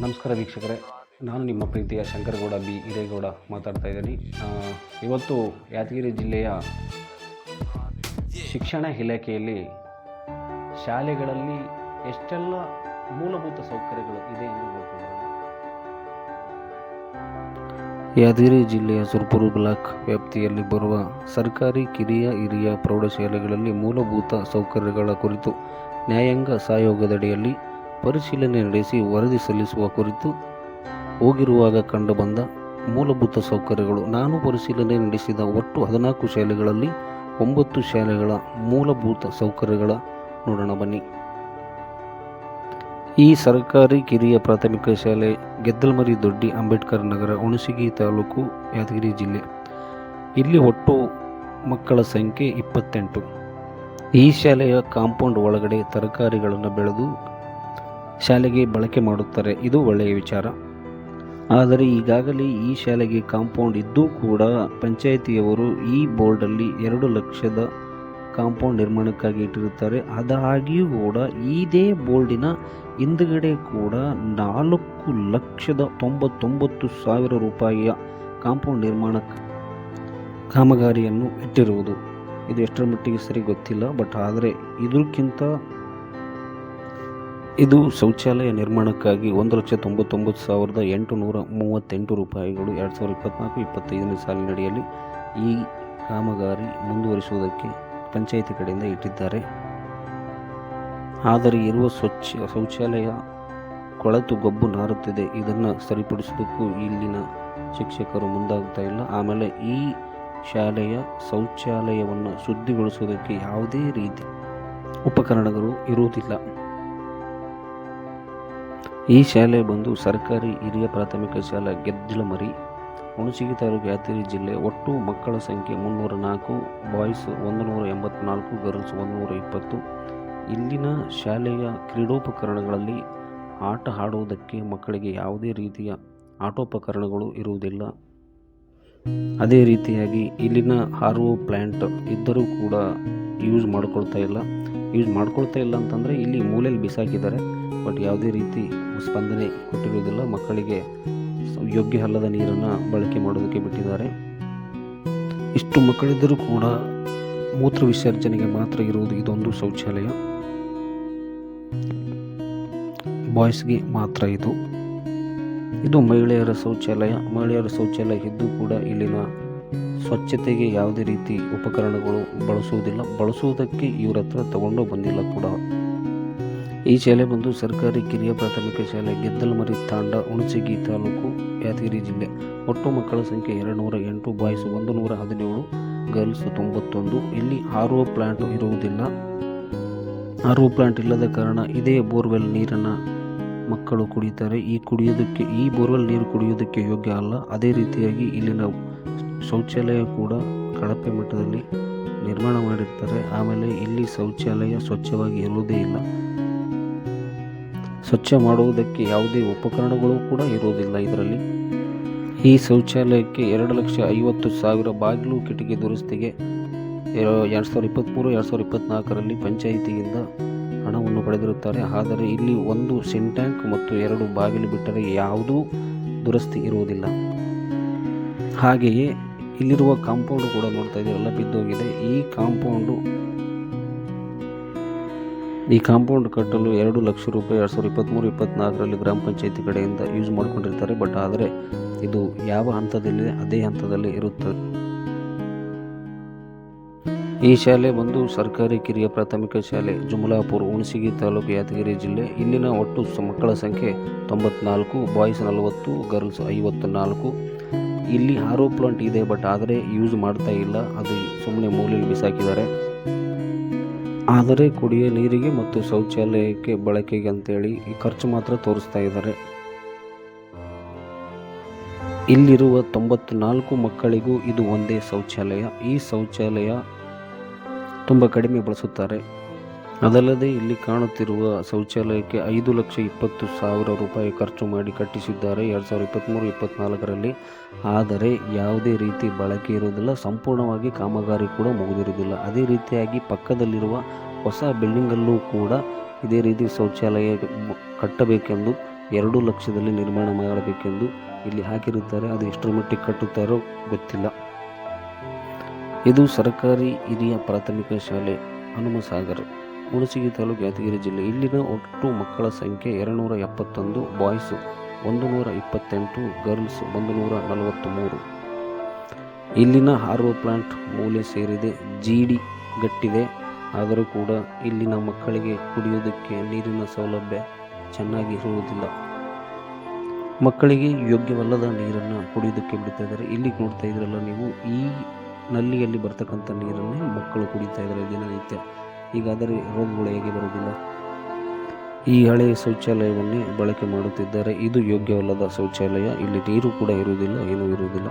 ನಮಸ್ಕಾರ ವೀಕ್ಷಕರೇ. ನಾನು ನಿಮ್ಮ ಪ್ರೀತಿಯ ಶಂಕರಗೌಡ ಬಿ ಹಿರೇಗೌಡ ಮಾತಾಡ್ತಾ ಇದ್ದೀನಿ. ಇವತ್ತು ಯಾದಗಿರಿ ಜಿಲ್ಲೆಯ ಶಿಕ್ಷಣ ಇಲಾಖೆಯಲ್ಲಿ ಶಾಲೆಗಳಲ್ಲಿ ಎಷ್ಟೆಲ್ಲ ಮೂಲಭೂತ ಸೌಕರ್ಯಗಳು ಇದೆ ಎಂದು ಯಾದಗಿರಿ ಜಿಲ್ಲೆಯ ಸುರ್ಪುರು ಬ್ಲಾಕ್ ವ್ಯಾಪ್ತಿಯಲ್ಲಿ ಬರುವ ಸರ್ಕಾರಿ ಕಿರಿಯ ಹಿರಿಯ ಪ್ರೌಢಶಾಲೆಗಳಲ್ಲಿ ಮೂಲಭೂತ ಸೌಕರ್ಯಗಳ ಕುರಿತು ನ್ಯಾಯಾಂಗ ಸಹಯೋಗದಡಿಯಲ್ಲಿ ಪರಿಶೀಲನೆ ನಡೆಸಿ ವರದಿ ಸಲ್ಲಿಸುವ ಕುರಿತು ಹೋಗಿರುವಾಗ ಕಂಡುಬಂದ ಮೂಲಭೂತ ಸೌಕರ್ಯಗಳು. ನಾನು ಪರಿಶೀಲನೆ ನಡೆಸಿದ ಒಟ್ಟು ಹದಿನಾಲ್ಕು ಶಾಲೆಗಳಲ್ಲಿ ಒಂಬತ್ತು ಶಾಲೆಗಳ ಮೂಲಭೂತ ಸೌಕರ್ಯಗಳ ನೋಡೋಣ ಬನ್ನಿ. ಈ ಸರ್ಕಾರಿ ಕಿರಿಯ ಪ್ರಾಥಮಿಕ ಶಾಲೆ ಗೆದ್ದಲ್ಮರಿ ದೊಡ್ಡಿ ಅಂಬೇಡ್ಕರ್ ನಗರ, ಹುಣಸಗಿ ತಾಲೂಕು, ಯಾದಗಿರಿ ಜಿಲ್ಲೆ. ಇಲ್ಲಿ ಒಟ್ಟು ಮಕ್ಕಳ ಸಂಖ್ಯೆ ಇಪ್ಪತ್ತೆಂಟು. ಈ ಶಾಲೆಯ ಕಾಂಪೌಂಡ್ ಒಳಗಡೆ ತರಕಾರಿಗಳನ್ನು ಬೆಳೆದು ಶಾಲೆಗೆ ಬಳಕೆ ಮಾಡುತ್ತಾರೆ. ಇದು ಒಳ್ಳೆಯ ವಿಚಾರ. ಆದರೆ ಈಗಾಗಲೇ ಈ ಶಾಲೆಗೆ ಕಾಂಪೌಂಡ್ ಇದ್ದೂ ಕೂಡ ಪಂಚಾಯಿತಿಯವರು ಈ ಬೋರ್ಡಲ್ಲಿ ಎರಡು ಲಕ್ಷದ ಕಾಂಪೌಂಡ್ ನಿರ್ಮಾಣಕ್ಕಾಗಿ ಇಟ್ಟಿರುತ್ತಾರೆ. ಅದಾಗಿಯೂ ಕೂಡ ಇದೇ ಬೋರ್ಡಿನ ಹಿಂದುಗಡೆ ಕೂಡ ನಾಲ್ಕು ಲಕ್ಷದ ತೊಂಬತ್ತೊಂಬತ್ತು ಸಾವಿರ ರೂಪಾಯಿಯ ಕಾಂಪೌಂಡ್ ನಿರ್ಮಾಣ ಕಾಮಗಾರಿಯನ್ನು ಇಟ್ಟಿರುವುದು. ಇದು ಎಷ್ಟರ ಮಟ್ಟಿಗೆ ಸರಿ ಗೊತ್ತಿಲ್ಲ, ಬಟ್ ಆದರೆ ಇದಕ್ಕಿಂತ ಇದು ಶೌಚಾಲಯ ನಿರ್ಮಾಣಕ್ಕಾಗಿ ಒಂದು ಲಕ್ಷ ತೊಂಬತ್ತೊಂಬತ್ತು ಸಾವಿರದ ಎಂಟು ನೂರ ಮೂವತ್ತೆಂಟು ರೂಪಾಯಿಗಳು ಎರಡು ಸಾವಿರದ ಇಪ್ಪತ್ತ್ನಾಲ್ಕು ಇಪ್ಪತ್ತೈದನೇ ಸಾಲಿನಡಿಯಲ್ಲಿ ಈ ಕಾಮಗಾರಿ ಮುಂದುವರಿಸುವುದಕ್ಕೆ ಪಂಚಾಯಿತಿ ಕಡೆಯಿಂದ ಇಟ್ಟಿದ್ದಾರೆ. ಆದರೆ ಇರುವ ಸ್ವಚ್ಛ ಶೌಚಾಲಯ ಕೊಳೆತು ಗೊಬ್ಬು ನಾರುತ್ತಿದೆ. ಇದನ್ನು ಸರಿಪಡಿಸೋದಕ್ಕೂ ಇಲ್ಲಿನ ಶಿಕ್ಷಕರು ಮುಂದಾಗ್ತಾ ಇಲ್ಲ. ಆಮೇಲೆ ಈ ಶಾಲೆಯ ಶೌಚಾಲಯವನ್ನು ಶುದ್ಧಿಗೊಳಿಸುವುದಕ್ಕೆ ಯಾವುದೇ ರೀತಿ ಉಪಕರಣಗಳು ಇರುವುದಿಲ್ಲ. ಈ ಶಾಲೆ ಬಂದು ಸರ್ಕಾರಿ ಹಿರಿಯ ಪ್ರಾಥಮಿಕ ಶಾಲೆ ಗೆದ್ದಲಮರಿ ಹುಣಸಗಿ ತಾಲೂಕು ಯಾದಗಿರಿ ಜಿಲ್ಲೆ ಒಟ್ಟು ಮಕ್ಕಳ ಸಂಖ್ಯೆ ಮುನ್ನೂರ ನಾಲ್ಕು, ಬಾಯ್ಸ್ ಒಂದು ನೂರ ಎಂಬತ್ನಾಲ್ಕು, ಗರ್ಲ್ಸ್ ಒಂದು ನೂರ ಇಪ್ಪತ್ತು. ಇಲ್ಲಿನ ಶಾಲೆಯ ಕ್ರೀಡೋಪಕರಣಗಳಲ್ಲಿ ಆಟ ಆಡುವುದಕ್ಕೆ ಮಕ್ಕಳಿಗೆ ಯಾವುದೇ ರೀತಿಯ ಆಟೋಪಕರಣಗಳು ಇರುವುದಿಲ್ಲ. ಅದೇ ರೀತಿಯಾಗಿ ಇಲ್ಲಿನ ಆರ್ ಒ ಪ್ಲ್ಯಾಂಟ್ ಇದ್ದರೂ ಕೂಡ ಯೂಸ್ ಮಾಡ್ಕೊಳ್ತಾ ಇಲ್ಲ. ಯೂಸ್ ಮಾಡ್ಕೊಳ್ತಾ ಇಲ್ಲ ಅಂತಂದರೆ ಇಲ್ಲಿ ಮೂಲೆಯಲ್ಲಿ ಬಿಸಾಕಿದ್ದಾರೆ. ಬಟ್ ಯಾವುದೇ ರೀತಿ ಸ್ಪಂದನೆ ಕೊಟ್ಟಿರುವುದಿಲ್ಲ. ಮಕ್ಕಳಿಗೆ ಯೋಗ್ಯ ಅಲ್ಲದ ನೀರನ್ನು ಬಳಕೆ ಮಾಡೋದಕ್ಕೆ ಬಿಟ್ಟಿದ್ದಾರೆ. ಇಷ್ಟು ಮಕ್ಕಳಿದ್ದರೂ ಕೂಡ ಮೂತ್ರ ವಿಸರ್ಜನೆಗೆ ಮಾತ್ರ ಇರುವುದು ಇದೊಂದು ಶೌಚಾಲಯ. ಬಾಯ್ಸ್ಗೆ ಮಾತ್ರ ಇದು. ಇದು ಮಹಿಳೆಯರ ಶೌಚಾಲಯ. ಮಹಿಳೆಯರ ಶೌಚಾಲಯ ಇದ್ದು ಕೂಡ ಇಲ್ಲಿನ ಸ್ವಚ್ಛತೆಗೆ ಯಾವುದೇ ರೀತಿ ಉಪಕರಣಗಳು ಬಳಸುವುದಿಲ್ಲ. ಬಳಸುವುದಕ್ಕೆ ಇವ್ರ ಹತ್ರ ತಗೊಂಡು ಬಂದಿಲ್ಲ ಕೂಡ. ಈ ಶಾಲೆ ಬಂದು ಸರ್ಕಾರಿ ಕಿರಿಯ ಪ್ರಾಥಮಿಕ ಶಾಲೆ ಗೆದ್ದಲಮರಿ ತಾಂಡ, ಹುಣಸಗಿ ತಾಲೂಕು, ಯಾದಗಿರಿ ಜಿಲ್ಲೆ. ಒಟ್ಟು ಮಕ್ಕಳ ಸಂಖ್ಯೆ ಎರಡು ನೂರ ಎಂಟು ಬಾಯ್ಸ್ ಒಂದು ನೂರ ಹದಿನೇಳು, ಗರ್ಲ್ಸ್ ತೊಂಬತ್ತೊಂದು. ಇಲ್ಲಿ ಆರ್ ಒ ಪ್ಲಾಂಟ್ ಇರುವುದಿಲ್ಲ. ಆರ್ ಒ ಪ್ಲಾಂಟ್ ಇಲ್ಲದ ಕಾರಣ ಇದೇ ಬೋರ್ವೆಲ್ ನೀರನ್ನು ಮಕ್ಕಳು ಕುಡಿತಾರೆ. ಈ ಕುಡಿಯೋದಕ್ಕೆ, ಈ ಬೋರ್ವೆಲ್ ನೀರು ಕುಡಿಯೋದಕ್ಕೆ ಯೋಗ್ಯ ಅಲ್ಲ. ಅದೇ ರೀತಿಯಾಗಿ ಇಲ್ಲಿನ ಶೌಚಾಲಯ ಕೂಡ ಕಳಪೆ ಮಟ್ಟದಲ್ಲಿ ನಿರ್ಮಾಣ ಮಾಡಿರ್ತಾರೆ. ಆಮೇಲೆ ಇಲ್ಲಿ ಶೌಚಾಲಯ ಸ್ವಚ್ಛವಾಗಿ ಇರುವುದೇ ಇಲ್ಲ. ಸ್ವಚ್ಛ ಮಾಡುವುದಕ್ಕೆ ಯಾವುದೇ ಉಪಕರಣಗಳು ಕೂಡ ಇರುವುದಿಲ್ಲ ಇದರಲ್ಲಿ. ಈ ಶೌಚಾಲಯಕ್ಕೆ ಎರಡು ಲಕ್ಷ ಐವತ್ತು ಸಾವಿರ ಬಾಗಿಲು ಕಿಟಕಿ ದುರಸ್ತಿಗೆ ಎರಡು ಸಾವಿರದ ಇಪ್ಪತ್ತ್ಮೂರು ಎರಡು ಸಾವಿರದ ಇಪ್ಪತ್ತ್ನಾಲ್ಕರಲ್ಲಿ ಪಂಚಾಯಿತಿಯಿಂದ ಹಣವನ್ನು ಪಡೆದಿರುತ್ತಾರೆ. ಆದರೆ ಇಲ್ಲಿ ಒಂದು ಸಿಂಟ್ಯಾಂಕ್ ಮತ್ತು ಎರಡು ಬಾಗಿಲು ಬಿಟ್ಟರೆ ಯಾವುದೂ ದುರಸ್ತಿ ಇರುವುದಿಲ್ಲ. ಹಾಗೆಯೇ ಇಲ್ಲಿರುವ ಕಾಂಪೌಂಡ್ ಕೂಡ ನೋಡ್ತಾ ಇದ್ದೀರಲ್ಲ, ಬಿದ್ದೋಗಿದೆ. ಈ ಕಾಂಪೌಂಡು ಈ ಕಾಂಪೌಂಡ್ ಕಟ್ಟಲು ಎರಡು ಲಕ್ಷ ರೂಪಾಯಿ, ಎರಡು ಸಾವಿರದ ಇಪ್ಪತ್ತ್ಮೂರು ಇಪ್ಪತ್ತ್ನಾಲ್ಕರಲ್ಲಿ ಗ್ರಾಮ ಪಂಚಾಯತಿ ಕಡೆಯಿಂದ ಯೂಸ್ ಮಾಡ್ಕೊಂಡಿರ್ತಾರೆ. ಬಟ್ ಆದರೆ ಇದು ಯಾವ ಹಂತದಲ್ಲಿದೆ ಅದೇ ಹಂತದಲ್ಲಿ ಇರುತ್ತದೆ ಈ ಶಾಲೆ ಬಂದು ಸರ್ಕಾರಿ ಕಿರಿಯ ಪ್ರಾಥಮಿಕ ಶಾಲೆ ಜುಮಲಾಪುರ್, ಹುಣಸಿಗಿ ತಾಲೂಕು ಯಾದಗಿರಿ ಜಿಲ್ಲೆ. ಇಲ್ಲಿನ ಒಟ್ಟು ಮಕ್ಕಳ ಸಂಖ್ಯೆ ತೊಂಬತ್ನಾಲ್ಕು, ಬಾಯ್ಸ್ ನಲವತ್ತು, ಗರ್ಲ್ಸ್ ಐವತ್ತು ನಾಲ್ಕು ಇಲ್ಲಿ ಆರೋ ಪ್ಲಾಂಟ್ ಇದೆ, ಬಟ್ ಆದರೆ ಯೂಸ್ ಮಾಡ್ತಾ ಇಲ್ಲ. ಅದು ಸುಮ್ಮನೆ ಮೂಲೆಯಲ್ಲಿ ಬಿಸಾಕಿದ್ದಾರೆ. ಆದರೆ ಕುಡಿಯ ನೀರಿಗೆ ಮತ್ತು ಶೌಚಾಲಯಕ್ಕೆ ಬಳಕೆಗೆ ಅಂತೇಳಿ ಈ ಖರ್ಚು ಮಾತ್ರ ತೋರಿಸ್ತಾ ಇದ್ದಾರೆ. ಇಲ್ಲಿರುವ ತೊಂಬತ್ನಾಲ್ಕು ಮಕ್ಕಳಿಗೂ ಇದು ಒಂದೇ ಶೌಚಾಲಯ. ಈ ಶೌಚಾಲಯ ತುಂಬ ಕಡಿಮೆ ಬಳಸುತ್ತಾರೆ. ಅದಲ್ಲದೆ ಇಲ್ಲಿ ಕಾಣುತ್ತಿರುವ ಶೌಚಾಲಯಕ್ಕೆ ಐದು ಲಕ್ಷ ಇಪ್ಪತ್ತು ಸಾವಿರ ರೂಪಾಯಿ ಖರ್ಚು ಮಾಡಿ ಕಟ್ಟಿಸಿದ್ದಾರೆ. ಎರಡು ಸಾವಿರದ ಇಪ್ಪತ್ತ್ಮೂರು ಇಪ್ಪತ್ತ್ನಾಲ್ಕರಲ್ಲಿ ಆದರೆ ಯಾವುದೇ ರೀತಿ ಬಳಕೆ ಇರುವುದಿಲ್ಲ. ಸಂಪೂರ್ಣವಾಗಿ ಕಾಮಗಾರಿ ಕೂಡ ಮುಗಿದಿರುವುದಿಲ್ಲ. ಅದೇ ರೀತಿಯಾಗಿ ಪಕ್ಕದಲ್ಲಿರುವ ಹೊಸ ಬಿಲ್ಡಿಂಗಲ್ಲೂ ಕೂಡ ಇದೇ ರೀತಿ ಶೌಚಾಲಯ ಕಟ್ಟಬೇಕೆಂದು, ಎರಡು ಲಕ್ಷದಲ್ಲಿ ನಿರ್ಮಾಣ ಮಾಡಬೇಕೆಂದು ಇಲ್ಲಿ ಹಾಕಿರುತ್ತಾರೆ. ಅದು ಎಷ್ಟರ ಮಟ್ಟಿಗೆ ಕಟ್ಟುತ್ತಾರೋ ಗೊತ್ತಿಲ್ಲ. ಇದು ಸರ್ಕಾರಿ ಹಿರಿಯ ಪ್ರಾಥಮಿಕ ಶಾಲೆ ಹನುಮಸಾಗರ್. ಹುಣಸಗಿ ತಾಲೂಕು ಯಾದಗಿರಿ ಜಿಲ್ಲೆ. ಇಲ್ಲಿನ ಒಟ್ಟು ಮಕ್ಕಳ ಸಂಖ್ಯೆ ಎರಡುನೂರ ಎಪ್ಪತ್ತೊಂದು ಬಾಯ್ಸು ಒಂದು ನೂರ ಇಪ್ಪತ್ತೆಂಟು ಗರ್ಲ್ಸ್ ಒಂದು ನೂರ ನಲವತ್ತ್ಮೂರು. ಇಲ್ಲಿನ ಹಾರ್ವೋ ಪ್ಲಾಂಟ್ ಮೂಲೆ ಸೇರಿದೆ ಜಿ ಡಿ ಗಟ್ಟಿದೆ. ಆದರೂ ಕೂಡ ಇಲ್ಲಿನ ಮಕ್ಕಳಿಗೆ ಕುಡಿಯೋದಕ್ಕೆ ನೀರಿನ ಸೌಲಭ್ಯ ಚೆನ್ನಾಗಿ ಇರುವುದಿಲ್ಲ. ಮಕ್ಕಳಿಗೆ ಯೋಗ್ಯವಲ್ಲದ ನೀರನ್ನು ಕುಡಿಯೋದಕ್ಕೆ ಬಿಡ್ತಾ ಇದ್ದಾರೆ. ಇಲ್ಲಿ ನೋಡ್ತಾ ಇದ್ರಲ್ಲ ನೀವು, ಈ ನಲ್ಲಿಯಲ್ಲಿ ಬರ್ತಕ್ಕಂಥ ನೀರನ್ನೇ ಮಕ್ಕಳು ಕುಡಿತಾ ಇದ್ದಾರೆ ದಿನನಿತ್ಯ. ಹೀಗಾದರೆ ರೋಗಗಳು ಹೇಗೆ ಬರುವುದಿಲ್ಲ? ಈ ಹಳೆಯ ಶೌಚಾಲಯವನ್ನೇ ಬಳಕೆ ಮಾಡುತ್ತಿದ್ದಾರೆ. ಇದು ಯೋಗ್ಯವಲ್ಲದ ಶೌಚಾಲಯ. ಇಲ್ಲಿ ನೀರು ಕೂಡ ಇರುವುದಿಲ್ಲ, ಏನೂ ಇರುವುದಿಲ್ಲ.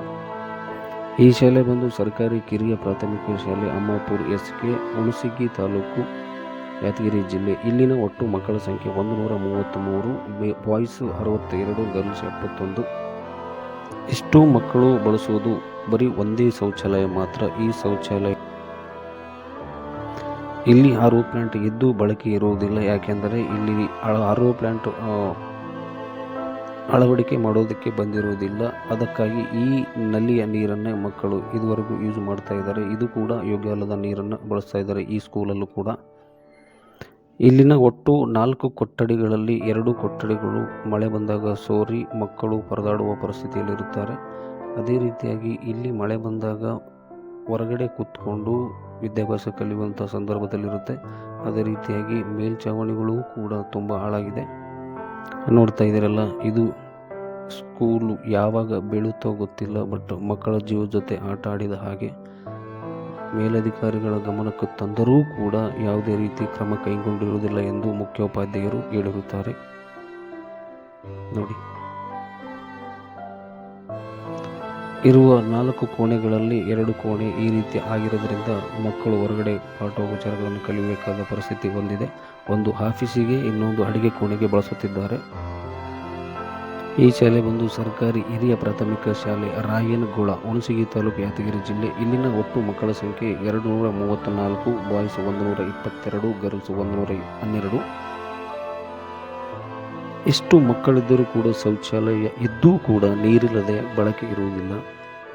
ಈ ಶಾಲೆ ಬಂದು ಸರ್ಕಾರಿ ಕಿರಿಯ ಪ್ರಾಥಮಿಕ ಶಾಲೆ ಅಮ್ಮಾಪುರ್ ಎಸ್ ಕೆ ಹುಣಸಗಿ ತಾಲೂಕು ಯಾದಗಿರಿ ಜಿಲ್ಲೆ. ಇಲ್ಲಿನ ಒಟ್ಟು ಮಕ್ಕಳ ಸಂಖ್ಯೆ ಒಂದು ನೂರ ಮೂವತ್ತ್ಮೂರು ಬಾಯ್ಸ್ ಅರವತ್ತೆರಡು ಗರ್ಲ್ಸ್ ಎಪ್ಪತ್ತೊಂದು. ಇಷ್ಟು ಮಕ್ಕಳು ಬಳಸುವುದು ಬರೀ ಒಂದೇ ಶೌಚಾಲಯ ಮಾತ್ರ. ಈ ಶೌಚಾಲಯ ಇಲ್ಲಿ ಆರ್ ಪ್ಲಾಂಟ್ ಇದ್ದು ಬಳಕೆ ಇರುವುದಿಲ್ಲ. ಯಾಕೆಂದರೆ ಇಲ್ಲಿ ಆರ್ ಪ್ಲಾಂಟ್ ಅಳವಡಿಕೆ ಮಾಡೋದಕ್ಕೆ ಬಂದಿರುವುದಿಲ್ಲ. ಅದಕ್ಕಾಗಿ ಈ ನಲ್ಲಿಯ ನೀರನ್ನೇ ಮಕ್ಕಳು ಇದುವರೆಗೂ ಯೂಸ್ ಮಾಡ್ತಾ ಇದ್ದಾರೆ. ಇದು ಕೂಡ ಯೋಗ್ಯ ಅಲ್ಲದ ನೀರನ್ನು ಬಳಸ್ತಾ ಇದ್ದಾರೆ ಈ ಸ್ಕೂಲಲ್ಲೂ ಕೂಡ. ಇಲ್ಲಿನ ಒಟ್ಟು ನಾಲ್ಕು ಕೊಠಡಿಗಳಲ್ಲಿ ಎರಡು ಕೊಠಡಿಗಳು ಮಳೆ ಬಂದಾಗ ಸೋರಿ, ಮಕ್ಕಳು ಪರದಾಡುವ ಪರಿಸ್ಥಿತಿಯಲ್ಲಿರುತ್ತಾರೆ ಅದೇ ರೀತಿಯಾಗಿ ಇಲ್ಲಿ ಮಳೆ ಬಂದಾಗ ಹೊರಗಡೆ ಕೂತ್ಕೊಂಡು ವಿದ್ಯಾಭ್ಯಾಸ ಕಲಿಯುವಂಥ ಸಂದರ್ಭದಲ್ಲಿರುತ್ತೆ. ಅದೇ ರೀತಿಯಾಗಿ ಮೇಲ್ಛಾವಣಿಗಳು ಕೂಡ ತುಂಬ ಹಾಳಾಗಿದೆ. ನೋಡ್ತಾ ಇದ್ದೀರಲ್ಲ, ಇದು ಸ್ಕೂಲು ಯಾವಾಗ ಬೀಳುತ್ತೋ ಗೊತ್ತಿಲ್ಲ, ಬಟ್ ಮಕ್ಕಳ ಜೀವದ ಜೊತೆ ಆಟ ಆಡಿದ ಹಾಗೆ ಮೇಲಧಿಕಾರಿಗಳ ಗಮನಕ್ಕೆ ತಂದರೂ ಕೂಡ ಯಾವುದೇ ರೀತಿ ಕ್ರಮ ಕೈಗೊಂಡಿರುವುದಿಲ್ಲ ಎಂದು ಮುಖ್ಯೋಪಾಧ್ಯಾಯರು ಹೇಳಿರುತ್ತಾರೆ. ನೋಡಿ. ಇರುವ ನಾಲ್ಕು ಕೋಣೆಗಳಲ್ಲಿ ಎರಡು ಕೋಣೆ ಈ ರೀತಿ ಆಗಿರೋದ್ರಿಂದ ಮಕ್ಕಳು ಹೊರಗಡೆ ಪಾಠೋಪಚಾರಗಳನ್ನು ಕಲಿಯಬೇಕಾದ ಪರಿಸ್ಥಿತಿ ಬಂದಿದೆ. ಒಂದು ಆಫೀಸಿಗೆ, ಇನ್ನೊಂದು ಅಡಿಗೆ ಕೋಣೆಗೆ ಬಳಸುತ್ತಿದ್ದಾರೆ. ಈ ಶಾಲೆ ಬಂದು ಸರ್ಕಾರಿ ಹಿರಿಯ ಪ್ರಾಥಮಿಕ ಶಾಲೆ ರಾಯನಗುಳ, ಹುಣಸಗಿ ತಾಲೂಕು ಯಾದಗಿರಿ ಜಿಲ್ಲೆ. ಇಲ್ಲಿನ ಒಟ್ಟು ಮಕ್ಕಳ ಸಂಖ್ಯೆ ಎರಡು ನೂರ ಮೂವತ್ತ ನಾಲ್ಕು, ಬಾಯ್ಸ್ ಒಂದು ನೂರ ಇಪ್ಪತ್ತೆರಡು, ಗರ್ಲ್ಸ್ ಒಂದು ನೂರ ಹನ್ನೆರಡು. ಇಷ್ಟು ಮಕ್ಕಳಿದ್ದರೂ ಕೂಡ ಶೌಚಾಲಯ ಇದ್ದೂ ಕೂಡ ನೀರಿಲ್ಲದೆ ಬಳಕೆ ಇರುವುದಿಲ್ಲ.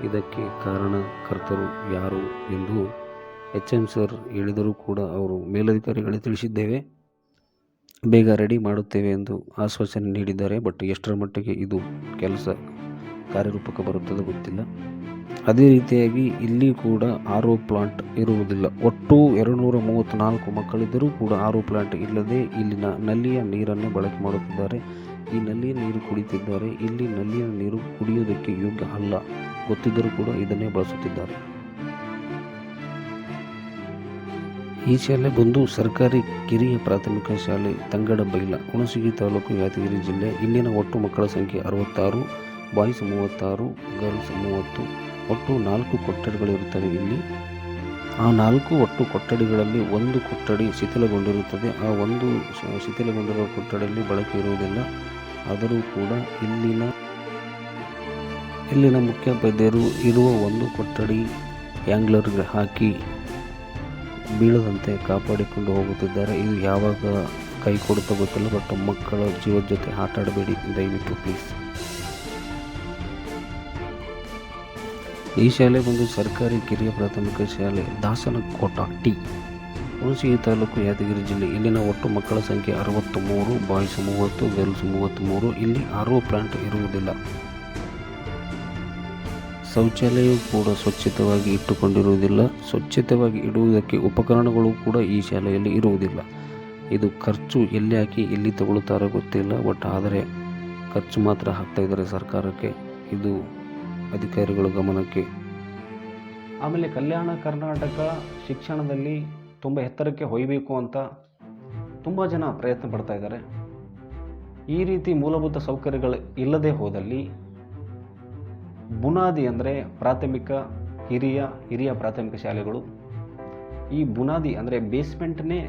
ಇದಕ್ಕೆ ಕಾರಣಕರ್ತರು ಯಾರು ಎಂದು ಎಚ್ ಎಂ ಸರ್ ಹೇಳಿದರೂ ಕೂಡ ಅವರು ಮೇಲಧಿಕಾರಿಗಳಿಗೆ ತಿಳಿಸಿದ್ದೇವೆ. ಬೇಗ ರೆಡಿ ಮಾಡುತ್ತೇವೆ ಎಂದು ಆಶ್ವಾಸನೆ ನೀಡಿದ್ದಾರೆ, ಬಟ್ ಎಷ್ಟರ ಮಟ್ಟಿಗೆ ಇದು ಕೆಲಸ ಕಾರ್ಯರೂಪಕ್ಕೆ ಬರುತ್ತದೆ ಗೊತ್ತಿಲ್ಲ. ಅದೇ ರೀತಿಯಾಗಿ ಇಲ್ಲಿ ಕೂಡ ಆರ್ ಒ ಪ್ಲಾಂಟ್ ಇರುವುದಿಲ್ಲ. ಒಟ್ಟು ಎರಡು ನೂರ ಮೂವತ್ತ್ನಾಲ್ಕು ಮಕ್ಕಳಿದ್ದರೂ ಕೂಡ ಆರ್ ಒ ಪ್ಲಾಂಟ್ ಇಲ್ಲದೆ ಇಲ್ಲಿನ ನಲ್ಲಿಯ ನೀರನ್ನು ಬಳಕೆ ಮಾಡುತ್ತಿದ್ದಾರೆ. ಈ ನಲ್ಲಿಯ ನೀರು ಕುಡಿತಿದ್ದಾರೆ ಇಲ್ಲಿ ನಲ್ಲಿಯ ನೀರು ಕುಡಿಯುವುದಕ್ಕೆ ಯೋಗ್ಯ ಅಲ್ಲ. ಗೊತ್ತಿದ್ದರೂ ಕೂಡ ಇದನ್ನೇ ಬಳಸುತ್ತಿದ್ದಾರೆ. ಈ ಶಾಲೆ ಬಂದು ಸರ್ಕಾರಿ ಕಿರಿಯ ಪ್ರಾಥಮಿಕ ಶಾಲೆ ತಂಗಡ ಬೈಲ, ಹುಣಸಗಿ ತಾಲೂಕು ಯಾದಗಿರಿ ಜಿಲ್ಲೆ. ಇಲ್ಲಿನ ಒಟ್ಟು ಮಕ್ಕಳ ಸಂಖ್ಯೆ ಅರವತ್ತಾರು, ಬಾಯ್ಸ್ ಮೂವತ್ತಾರು, ಗರ್ಲ್ಸ್ ಮೂವತ್ತು. ಒಟ್ಟು ನಾಲ್ಕು ಕೊಠಡಿಗಳಿರುತ್ತವೆ ಇಲ್ಲಿ. ಆ ನಾಲ್ಕು ಒಟ್ಟು ಕೊಠಡಿಗಳಲ್ಲಿ ಒಂದು ಕೊಠಡಿ ಶಿಥಿಲಗೊಂಡಿರುತ್ತದೆ. ಆ ಒಂದು ಶಿಥಿಲಗೊಂಡಿರುವ ಕೊಠಡಿಯಲ್ಲಿ ಬಳಕೆ ಇರುವುದಿಲ್ಲ. ಆದರೂ ಕೂಡ ಇಲ್ಲಿನ ಇಲ್ಲಿನ ಮುಖ್ಯೋಪಾಧ್ಯಾಯರು ಇರುವ ಒಂದು ಕೊಠಡಿ ಆ್ಯಂಗ್ಲರ್ಗೆ ಹಾಕಿ ಬೀಳದಂತೆ ಕಾಪಾಡಿಕೊಂಡು ಹೋಗುತ್ತಿದ್ದಾರೆ. ಇದು ಯಾವಾಗ ಕೈ ಕೊಡುತ್ತಾ ಗೊತ್ತಿಲ್ಲ, ಬಟ್ ಮಕ್ಕಳ ಜೀವದ ಜೊತೆ ಆಟ ಆಡಬೇಡಿ ದಯವಿಟ್ಟು ಪ್ಲೀಸ್. ಈ ಶಾಲೆ ಬಂದು ಸರ್ಕಾರಿ ಕಿರಿಯ ಪ್ರಾಥಮಿಕ ಶಾಲೆ ದಾಸನಕೋಟ ಟಿ. ಹುಣಸಗಿ ತಾಲೂಕು ಯಾದಗಿರಿ ಜಿಲ್ಲೆ. ಇಲ್ಲಿನ ಒಟ್ಟು ಮಕ್ಕಳ ಸಂಖ್ಯೆ ಅರವತ್ತು ಮೂರು ಬಾಯ್ಸ್ ಮೂವತ್ತು, ಗರ್ಲ್ಸ್ ಮೂವತ್ತ್ಮೂರು. ಇಲ್ಲಿ ಆರೋ ಪ್ಲಾಂಟ್ ಇರುವುದಿಲ್ಲ. ಶೌಚಾಲಯವು ಕೂಡ ಸ್ವಚ್ಛತವಾಗಿ ಇಟ್ಟುಕೊಂಡಿರುವುದಿಲ್ಲ. ಸ್ವಚ್ಛತವಾಗಿ ಇಡುವುದಕ್ಕೆ ಉಪಕರಣಗಳು ಕೂಡ ಈ ಶಾಲೆಯಲ್ಲಿ ಇರುವುದಿಲ್ಲ. ಇದು ಖರ್ಚು ಎಲ್ಲಿ ಹಾಕಿ ಎಲ್ಲಿ ತಗೊಳ್ತಾರೋ ಗೊತ್ತಿಲ್ಲ. ಬಟ್ ಆದರೆ ಖರ್ಚು ಮಾತ್ರ ಹಾಕ್ತಾ ಇದ್ದಾರೆ ಸರ್ಕಾರಕ್ಕೆ. ಇದು ಅಧಿಕಾರಿಗಳ ಗಮನಕ್ಕೆ. ಆಮೇಲೆ ಕಲ್ಯಾಣ ಕರ್ನಾಟಕ ಶಿಕ್ಷಣದಲ್ಲಿ ತುಂಬ ಎತ್ತರಕ್ಕೆ ಹೊಯ್ಬೇಕು ಅಂತ ತುಂಬ ಜನ ಪ್ರಯತ್ನ ಪಡ್ತಾ ಇದ್ದಾರೆ. ಈ ರೀತಿ ಮೂಲಭೂತ ಸೌಕರ್ಯಗಳು ಇಲ್ಲದೆ ಹೋದಲ್ಲಿ ಬುನಾದಿ ಅಂದರೆ ಪ್ರಾಥಮಿಕ, ಹಿರಿಯ ಹಿರಿಯ ಪ್ರಾಥಮಿಕ ಶಾಲೆಗಳು. ಈ ಬುನಾದಿ ಅಂದರೆ ಬೇಸ್ಮೆಂಟ್ನೇ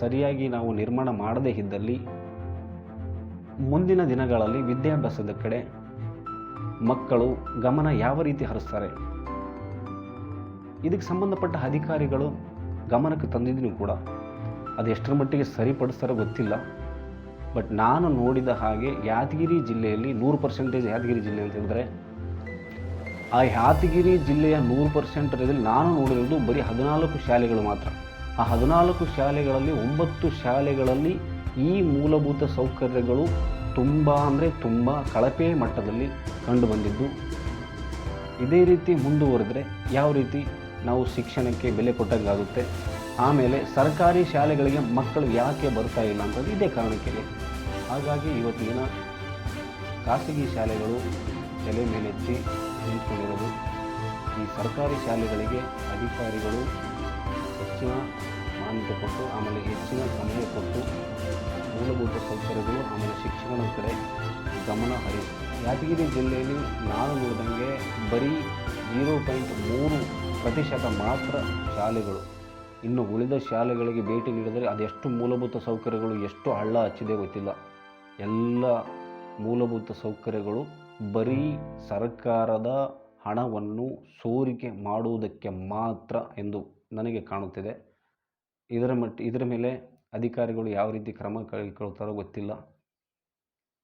ಸರಿಯಾಗಿ ನಾವು ನಿರ್ಮಾಣ ಮಾಡದೇ ಇದ್ದಲ್ಲಿ ಮುಂದಿನ ದಿನಗಳಲ್ಲಿ ವಿದ್ಯಾಭ್ಯಾಸದ ಕಡೆ ಮಕ್ಕಳು ಗಮನ ಯಾವ ರೀತಿ ಹರಿಸ್ತಾರೆ? ಇದಕ್ಕೆ ಸಂಬಂಧಪಟ್ಟ ಅಧಿಕಾರಿಗಳು ಗಮನಕ್ಕೆ ತಂದಿದ್ದೀನಿ ಕೂಡ ಅದು ಎಷ್ಟರ ಮಟ್ಟಿಗೆ ಸರಿಪಡಿಸ್ತಾರೋ ಗೊತ್ತಿಲ್ಲ. ಬಟ್ ನಾನು ನೋಡಿದ ಹಾಗೆ ಯಾದಗಿರಿ ಜಿಲ್ಲೆಯಲ್ಲಿ ನೂರು ಪರ್ಸೆಂಟೇಜ್ ಯಾದಗಿರಿ ಜಿಲ್ಲೆ ಅಂತ ಹೇಳಿದ್ರೆ, ಆ ಯಾದಗಿರಿ ಜಿಲ್ಲೆಯ ನೂರು ಪರ್ಸೆಂಟರಲ್ಲಿ ನಾನು ನೋಡಿರೋದು ಬರೀ ಹದಿನಾಲ್ಕು ಶಾಲೆಗಳು ಮಾತ್ರ. ಆ ಹದಿನಾಲ್ಕು ಶಾಲೆಗಳಲ್ಲಿ ಒಂಬತ್ತು ಶಾಲೆಗಳಲ್ಲಿ ಈ ಮೂಲಭೂತ ಸೌಕರ್ಯಗಳು ತುಂಬ ಅಂದರೆ ತುಂಬ ಕಳಪೆ ಮಟ್ಟದಲ್ಲಿ ಕಂಡುಬಂದಿದ್ದು ಇದೇ ರೀತಿ ಮುಂದುವರೆದ್ರೆ ಯಾವ ರೀತಿ ನಾವು ಶಿಕ್ಷಣಕ್ಕೆ ಬೆಲೆ ಕೊಟ್ಟಂಗಾಗುತ್ತೆ. ಆಮೇಲೆ ಸರ್ಕಾರಿ ಶಾಲೆಗಳಿಗೆ ಮಕ್ಕಳು ಯಾಕೆ ಬರ್ತಾ ಇಲ್ಲ ಅಂತಂದು ಇದೇ ಕಾರಣಕ್ಕೆ ಹಾಗಾಗಿ ಇವತ್ತಿನ ಖಾಸಗಿ ಶಾಲೆಗಳು ತಲೆ ಮೇಲೆತ್ತಿ ನಿಂತ್ಕೊಂಡಿರೋದು. ಈ ಸರ್ಕಾರಿ ಶಾಲೆಗಳಿಗೆ ಅಧಿಕಾರಿಗಳು ಹೆಚ್ಚಿನ ಮಾನ್ಯತೆ ಕೊಟ್ಟು, ಆಮೇಲೆ ಹೆಚ್ಚಿನ ಸಮಯ ಕೊಟ್ಟು ಮೂಲಭೂತ ಸೌಕರ್ಯಗಳು, ಆಮೇಲೆ ಶಿಕ್ಷಣದ ಕಡೆ ಗಮನ ಹರಿಸಿ ಯಾದಗಿರಿ ಜಿಲ್ಲೆಯಲ್ಲಿ ನಾನು ನೋಡಿದಂಗೆ ಬರೀ ಜೀರೋ ಪಾಯಿಂಟ್ ಮೂರು ಪ್ರತಿಶತ ಮಾತ್ರ ಶಾಲೆಗಳು. ಇನ್ನು ಉಳಿದ ಶಾಲೆಗಳಿಗೆ ಭೇಟಿ ನೀಡಿದರೆ ಅದೆಷ್ಟು ಮೂಲಭೂತ ಸೌಕರ್ಯಗಳು, ಎಷ್ಟು ಹಳ್ಳ ಹಚ್ಚಿದೆ ಗೊತ್ತಿಲ್ಲ. ಎಲ್ಲ ಮೂಲಭೂತ ಸೌಕರ್ಯಗಳು ಬರೀ ಸರ್ಕಾರದ ಹಣವನ್ನು ಸೋರಿಕೆ ಮಾಡುವುದಕ್ಕೆ ಮಾತ್ರ ಎಂದು ನನಗೆ ಕಾಣುತ್ತಿದೆ. ಇದರ ಮಟ್ಟ ಇದರ ಮೇಲೆ ಅಧಿಕಾರಿಗಳು ಯಾವ ರೀತಿ ಕ್ರಮ ಕೈಗೊಳ್ತಾರೋ ಗೊತ್ತಿಲ್ಲ.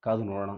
ಕಾದು ನೋಡೋಣ.